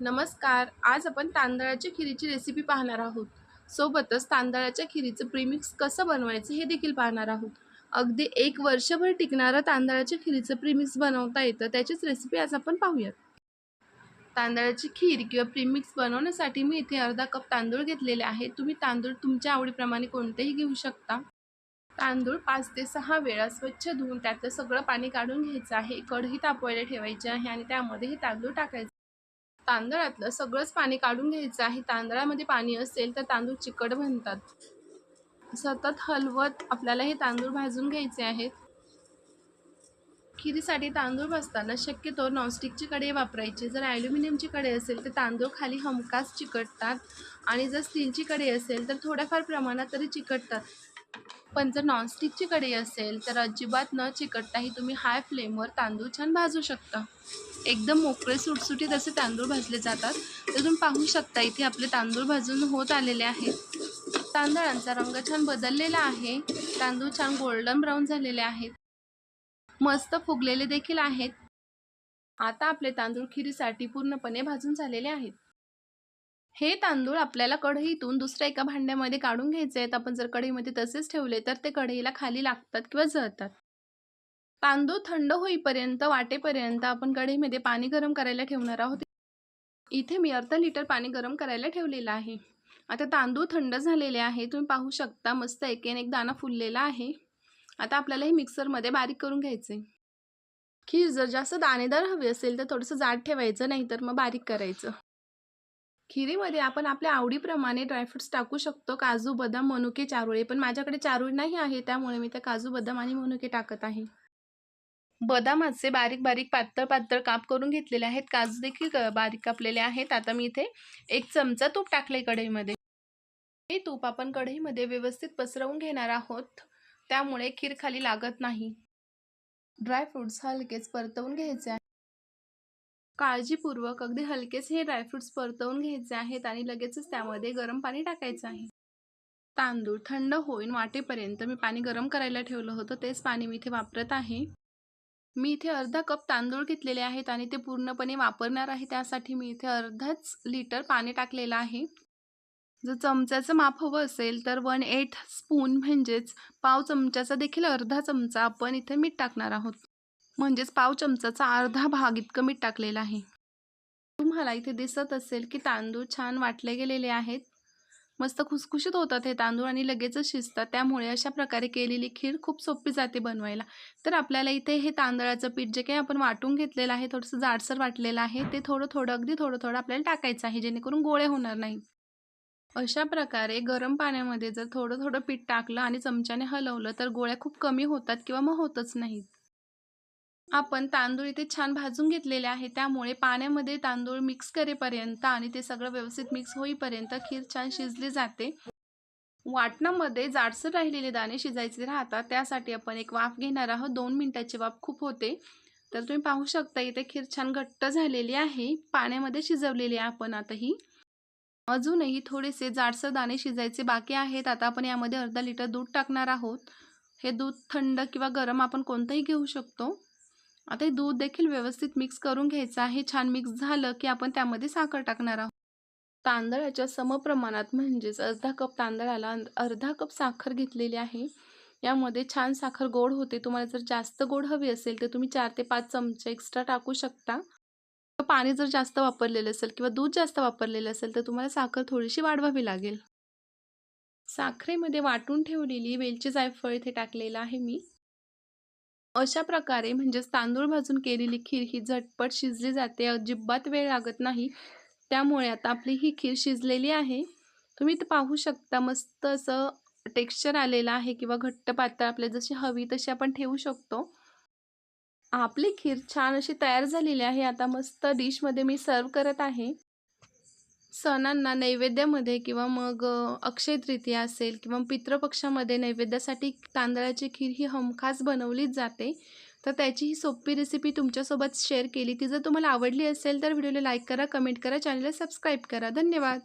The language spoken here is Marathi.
नमस्कार आज आपण तांदळाच्या खिरीची रेसिपी पाहणार आहोत. सोबतच तांदळाच्या खिरीचं प्रीमिक्स कसं बनवायचं हे देखील पाहणार आहोत. अगदी एक वर्षभर टिकणारं तांदळाच्या खिरीचं प्रीमिक्स बनवता येतं त्याचीच रेसिपी आज आपण पाहूयात. तांदळाची खीर किंवा प्रीमिक्स बनवण्यासाठी मी इथे अर्धा कप तांदूळ घेतलेले आहे. तुम्ही तांदूळ तुमच्या आवडीप्रमाणे कोणतेही घेऊ शकता. तांदूळ पाच ते सहा वेळा स्वच्छ धुवून त्यातलं सगळं पाणी काढून घ्यायचं आहे. कढई तापवायला ठेवायची आहे आणि त्यामध्ये हे तांदूळ टाकायचे तांदळातलं सगळंच पाणी काढून घ्यायचं आहे. तांदळामध्ये पाणी असेल तर तांदूळ चिकट बनतात. सतत हलवत आपल्याला हे तांदूळ भाजून घ्यायचे आहेत. खिरीसाठी तांदूळ भाजताना शक्यतो नॉनस्टिकची कढई वापरायची. जर ॲल्युमिनियमची कढई असेल तर तांदूळ खाली हमखास चिकटतात आणि जर स्टीलची कढई असेल तर थोड्याफार प्रमाणात तरी चिकटतात. पण जर नॉनस्टिकची कढई असेल तर अजिबात न चिकटताही तुम्ही हाय फ्लेमवर तांदूळ छान भाजू शकता. एकदम मोकळे सुटसुटीत असे तांदूळ भाजले जातात. तर तुम्ही पाहू शकता इथे आपले तांदूळ भाजून होत आलेले आहेत तांदळांचा रंग छान बदललेला आहे. तांदूळ छान गोल्डन ब्राऊन झालेले आहेत. मस्त फुगलेले देखील आहेत. आता आपले तांदूळ खिरीसाठी पूर्णपणे भाजून झालेले आहेत. हे तांदूळ आपल्याला कढईतून दुसऱ्या एका भांड्यामध्ये काढून घ्यायचे आहेत. आपण जर कढईमध्ये तसेच ठेवले तर ते कढईला खाली लागतात किंवा जळतात. तांदूळ थंड होईपर्यंत वाटेपर्यंत आपण कढईमध्ये पाणी गरम करायला ठेवणार आहोत. इथे मी अर्धा लिटर पाणी गरम करायला ठेवलेलं आहे. आता तांदूळ थंड झालेले आहे. तुम्ही पाहू शकता मस्त एकेन एक दाणा फुललेला आहे. आता आपल्याला हे मिक्सरमध्ये बारीक करून घ्यायचे खीर जर जास्त दाणेदार हवी असेल तर थोडंसं जाड ठेवायचं नाही तर मग बारीक करायचं. खिरीमध्ये आपण आपल्या आवडीप्रमाणे ड्रायफ्रुट्स टाकू शकतो. काजू बदाम मनुके चारोळे. पण माझ्याकडे चारोळी नाही आहे त्यामुळे मी त्या काजू बदाम आणि मनुके टाकत आहे. बदामाचे बारीक बारीक पातळ पातळ काप करून घेतलेले आहेत. काजू देखील बारीक कापलेले आहेत. आता मी इथे एक चमचा तूप टाकले कढईमध्ये. हे तूप आपण कढईमध्ये व्यवस्थित पसरवून घेणार आहोत. त्यामुळे खीर खाली लागत नाही. ड्रायफ्रुट्स हलकेच परतवून घ्यायचे आहे काळजीपूर्वक अगदी हलकेच हे ड्रायफ्रुट्स परतवून घ्यायचे आहेत आणि लगेचच त्यामध्ये गरम पाणी टाकायचं आहे. तांदूळ थंड होईन वाटेपर्यंत मी पाणी गरम करायला ठेवलं होतं तेच पाणी मी इथे वापरत आहे. मी इथे अर्धा कप तांदूळ घेतलेले आहेत आणि ते पूर्णपणे वापरणार आहे त्यासाठी मी इथे अर्धाच लिटर पाणी टाकलेलं आहे. जर चमच्याचं माप हवं असेल तर वन एट स्पून म्हणजेच पाव चमच्याचा देखील अर्धा चमचा आपण इथे मीठ टाकणार आहोत. म्हणजेच पाव चमचाचा अर्धा भाग इतकं मीठ टाकलेलं आहे. तुम्हाला इथे दिसत असेल की तांदूळ छान वाटले गेलेले आहेत. मस्त खुसखुशीत होतात हे तांदूळ आणि लगेचच शिजतात. त्यामुळे अशा प्रकारे केलेली खीर खूप सोपी जाते बनवायला. तर आपल्याला इथे हे तांदळाचं पीठ जे काही आपण वाटून घेतलेलं आहे थोडंसं जाडसर वाटलेलं आहे ते थोडं थोडं अगदी थोडं थोडं आपल्याला टाकायचं आहे जेणेकरून गोळे होणार नाहीत अशा प्रकारे गरम पाण्यामध्ये जर थोडं थोडं पीठ टाकलं आणि चमच्याने हलवलं तर गोळ्या खूप कमी होतात किंवा मग होतच नाहीत. आपण तांदूळ इथे छान भाजून घेतलेले आहे. त्यामुळे पाण्यामध्ये तांदूळ मिक्स करेपर्यंत आणि ते सगळं व्यवस्थित मिक्स होईपर्यंत खीर छान शिजली जाते. वाटणामध्ये जाडसर राहिलेले दाणे शिजायचे राहतात. त्यासाठी आपण एक वाफ घेणार आहोत. दोन मिनटाची वाफ खूप होते. तर तुम्ही पाहू शकता इथे खीर छान घट्ट झालेली आहे. पाण्यामध्ये शिजवलेली आहे आपण आता ही. अजूनही थोडेसे जाडसर दाणे शिजायचे बाकी आहेत. आता आपण यामध्ये अर्धा लिटर दूध टाकणार आहोत. हे दूध थंड किंवा गरम आपण कोणतंही घेऊ शकतो. आता हे दूध देखील व्यवस्थित मिक्स करून घ्यायचं आहे. छान मिक्स झालं की आपण त्यामध्ये साखर टाकणार आहोत. तांदळाच्या समप्रमाणात म्हणजेच अर्धा कप तांदळाला अर्धा कप साखर घेतलेली आहे. यामध्ये छान साखर गोड होते. तुम्हाला जर जास्त गोड हवी असेल तर तुम्ही चार ते पाच चमचे एक्स्ट्रा टाकू शकता. पाणी जर जास्त वापरलेलं असेल किंवा दूध जास्त वापरलेलं असेल तर तुम्हाला साखर थोडीशी वाढवावी लागेल. साखरेमध्ये वाटून ठेवलेली वेलची जायफळ इथे टाकलेलं आहे मी. अशा प्रकारे म्हणजेच तांदूळ भाजून केलेली खीर ही झटपट शिजली जाते अजिबात वेळ लागत नाही. त्यामुळे आता आपली ही खीर शिजलेली आहे. तुम्ही तर पाहू शकता मस्त असं टेक्स्चर आलेलं आहे किंवा घट्ट पातळ आपल्या जशी हवी तशी आपण ठेवू शकतो. आपली खीर छान अशी तयार झालेली आहे. आता मस्त डिशमध्ये मी सर्व करत आहे. सणांना नैवेद्यामध्ये किंवा मग अक्षय तृतीया असेल किंवा पितृपक्षामध्ये नैवेद्यासाठी तांदळाची खीर ही हमखास बनवलीच जाते. तर त्याची ही सोपी रेसिपी तुमच्यासोबत शेअर केली. ती जर तुम्हाला आवडली असेल तर व्हिडिओला लाईक करा कमेंट करा चॅनलला सबस्क्राईब करा. धन्यवाद.